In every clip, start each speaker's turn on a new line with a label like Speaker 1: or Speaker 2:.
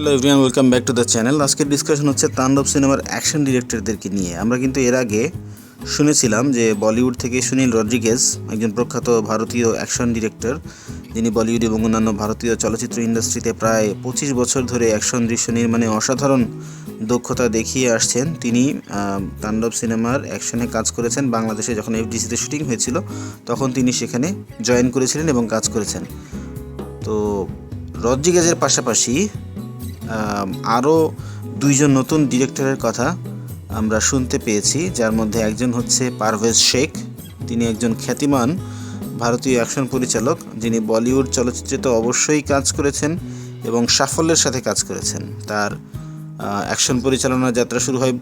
Speaker 1: Hello everyone welcome back to the channel আজকের discussion হচ্ছে তাণ্ডব সিনেমার অ্যাকশন ডিরেক্টরদেরকে নিয়ে। আমরা কিন্তু এর আগে শুনেছিলাম যে বলিউড থেকে সুনীল রড্রিগেজ একজন প্রখ্যাত ভারতীয় অ্যাকশন ডিরেক্টর যিনি বলিউড এবং অন্যান্য ভারতীয় চলচ্চিত্র ইন্ডাস্ট্রিতে প্রায় পঁচিশ বছর ধরে অ্যাকশন দৃশ্য নির্মাণে অসাধারণ দক্ষতা দেখিয়ে আসছেন। তিনি তাণ্ডব সিনেমার অ্যাকশনে কাজ করেছেন বাংলাদেশে যখন এফডিসিতে শুটিং হয়েছিল, তখন তিনি সেখানে জয়েন করেছিলেন এবং কাজ করেছেন। তো রড্রিগেজের পাশাপাশি আরও দুইজন নতুন ডিরেক্টরের কথা আমরা শুনতে পেয়েছি, যার মধ্যে একজন হচ্ছে পারভেজ শেখ, তিনি একজন খ্যাতিমান ভারতীয় অ্যাকশন পরিচালক, যিনি বলিউড চলচ্চিত্রে তো অবশ্যই কাজ করেছেন এবং সাফল্যের সাথে কাজ করেছেন। তার অ্যাকশন পরিচালনার যাত্রা শুরু হয়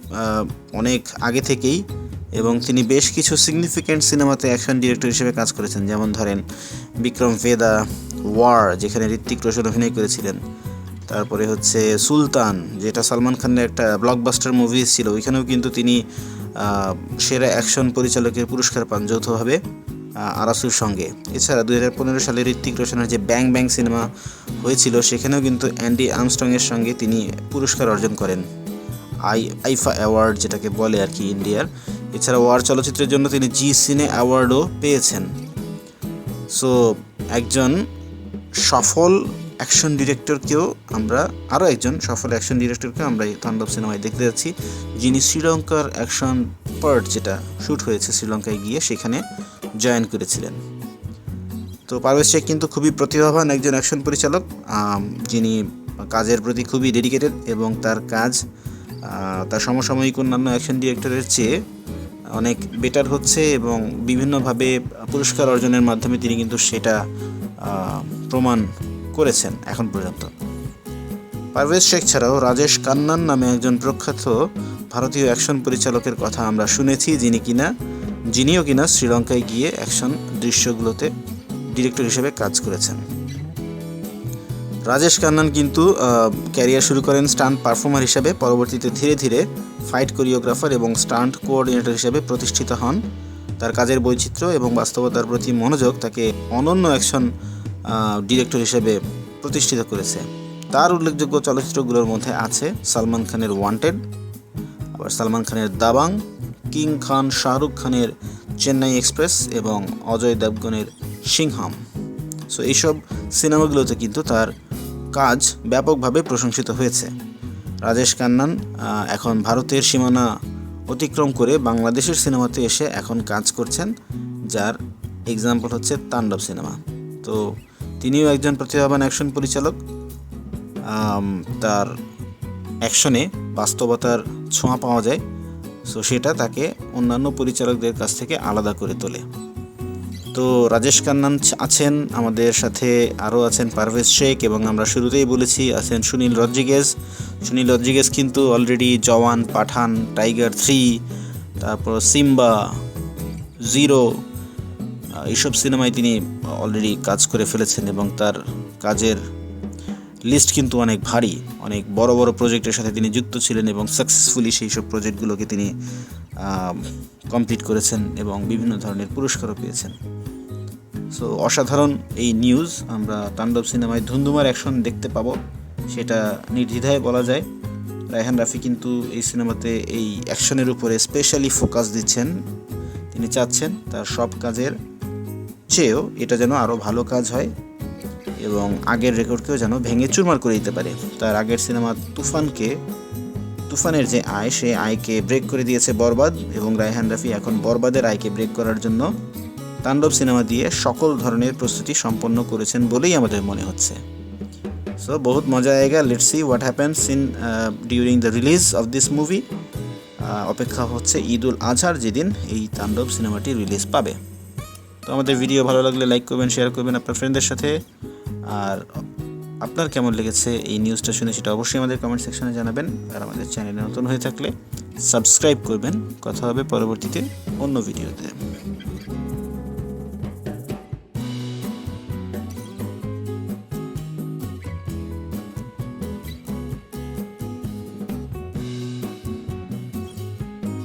Speaker 1: অনেক আগে থেকেই এবং তিনি বেশ কিছু সিগনিফিক্যান্ট সিনেমাতে অ্যাকশন ডিরেক্টর হিসেবে কাজ করেছেন। যেমন ধরেন বিক্রম ভেদা ওয়ার যেখানে ঋত্বিক রোশন অভিনয় করেছিলেন। তারপরে হচ্ছে সুলতান, যেটা সালমান খানের একটা ব্লকবাস্টার মুভি ছিল, ওইখানেও কিন্তু তিনি সেরা অ্যাকশন পরিচালকের পুরস্কার পান যৌথভাবে আরাসুর সঙ্গে। এছাড়া দুই হাজার পনেরো সালে ঋত্বিক রোশনের যে ব্যাং ব্যাং সিনেমা হয়েছিল, সেখানেও কিন্তু অ্যান্ডি আর্মস্ট্রংয়ের সঙ্গে তিনি পুরস্কার অর্জন করেন। আই, আইফা অ্যাওয়ার্ড যেটাকে বলে আর কি ইন্ডিয়ার। এছাড়া ওয়ার চলচ্চিত্রের জন্য তিনি জি সিনে অ্যাওয়ার্ডও পেয়েছেন। সো, একজন সফল অ্যাকশন ডিরেক্টরকেও আমরা আরও একজন সফল অ্যাকশন ডিরেক্টরকে আমরা এই তাণ্ডব সিনেমায় দেখতে যাচ্ছি, যিনি শ্রীলঙ্কার অ্যাকশন পার্ট যেটা শ্যুট হয়েছে শ্রীলঙ্কায় গিয়ে সেখানে জয়েন করেছিলেন। তো পারভেজ শেখ কিন্তু খুবই প্রতিভাবান একজন অ্যাকশন পরিচালক যিনি কাজের প্রতি খুবই ডেডিকেটেড এবং তার কাজ তার সমসাময়িক অন্যান্য অ্যাকশন ডিরেক্টরের চেয়ে অনেক বেটার হচ্ছে এবং বিভিন্নভাবে পুরস্কার অর্জনের মাধ্যমে তিনি কিন্তু সেটা প্রমাণ করেছেন এখন পর্যন্ত। পারভেজ শেখ ছাড়াও রাজেশ কান্নান নামে একজন প্রখ্যাত ভারতীয় অ্যাকশন পরিচালকের কথা আমরা শুনেছি, যিনি কিনা, যিনিও কিনা শ্রীলঙ্কায় গিয়ে অ্যাকশন দৃশ্যগুলোতে ডিরেক্টর হিসেবে কাজ করেছেন। রাজেশ কান্নান কিন্তু ক্যারিয়ার শুরু করেন স্টান্ট পারফর্মার হিসেবে, পরবর্তীতে ধীরে ধীরে ফাইট কোরিওগ্রাফার এবং স্টান্ট কোঅর্ডিনেটর হিসেবে প্রতিষ্ঠিত হন। তার কাজের বৈচিত্র্য এবং বাস্তবতার প্রতি মনোযোগ তাকে অনন্য অ্যাকশন ডিরেক্টর হিসেবে প্রতিষ্ঠিত করেছে। তার উল্লেখযোগ্য চলচ্চিত্রগুলোর মধ্যে আছে সালমান খানের ওয়ান্টেড আবার সালমান খানের দাবাং, কিং খান শাহরুখ খানের চেন্নাই এক্সপ্রেস এবং অজয় দেবগনের সিংহাম। সো এইসব সিনেমাগুলোতে কিন্তু তার কাজ ব্যাপকভাবে প্রশংসিত হয়েছে। রাজেশ কান্নান এখন ভারতের সীমানা অতিক্রম করে বাংলাদেশের সিনেমাতে এসে এখন কাজ করছেন, যার এক্সাম্পল হচ্ছে তাণ্ডব সিনেমা। তো তিনিও একজন প্রতিভাবান অ্যাকশন পরিচালক। তার অ্যাকশনে বাস্তবতার ছোঁয়া পাওয়া যায়। সো সেটা তাকে অন্যান্য পরিচালকদের কাছ থেকে আলাদা করে তোলে। তো, রাজেশ কান্নান আছেন, আমাদের সাথে আরও আছেন পারভেজ শেখ এবং আমরা শুরুতেই বলেছি আছেন সুনীল রদ্রিগেজ। সুনীল রদ্রিগেজ কিন্তু already Jawan, Pathaan, Tiger three, তারপর সিম্বা, জিরো এইসব সিনেমায় তিনি অলরেডি কাজ করে ফেলেছেন এবং তার কাজের লিস্ট কিন্তু অনেক ভারী, অনেক বড় বড় প্রজেক্টের সাথে তিনি যুক্ত ছিলেন এবং সাকসেসফুলি সেই সব প্রজেক্টগুলোকে তিনি কমপ্লিট করেছেন এবং বিভিন্ন ধরনের পুরস্কারও পেয়েছেন। সো অসাধারণ এই নিউজ আমরা তাণ্ডব সিনেমায় ধুন্ধুমার অ্যাকশন দেখতে পাবো, সেটা নির্দ্বিধায় বলা যায়। রায়হান রাফি কিন্তু এই সিনেমাতে এই অ্যাকশনের উপরে স্পেশালি ফোকাস দিচ্ছেন, তিনি চাচ্ছেন তার সব কাজের। চেয়েও এটা যেন আরও ভালো কাজ হয় এবং আগের রেকর্ডকেও যেন ভেঙে চুরমার করে দিতে পারে। তার আগের সিনেমা তুফানকে, তুফানের যে আয়, সেই আয়কে ব্রেক করে দিয়েছে বরবাদ এবং রায়হান রাফি এখন বরবাদের আয়কে ব্রেক করার জন্য তাণ্ডব সিনেমা দিয়ে সকল ধরনের প্রস্তুতি সম্পন্ন করেছেন বলেই আমাদের মনে হচ্ছে। সো বহুত মজা আয়েগা। Let see what happens in during the release of this movie অপেক্ষা হচ্ছে ঈদ উল আজহার যেদিন এই তাণ্ডব সিনেমাটি রিলিজ পাবে। তো আমাদের ভিডিও ভালো লাগলে লাইক করবেন শেয়ার করবেন আপনার ফ্রেন্ডদের সাথে। আর আপনার কেমন লেগেছে এই নিউজটা শুনে সেটা অবশ্যই আমাদের কমেন্ট সেকশনে জানাবেন। আর আমাদের চ্যানেলে নতুন হয়ে থাকলে সাবস্ক্রাইব করবেন। কথা হবে পরবর্তীতে অন্য ভিডিওতে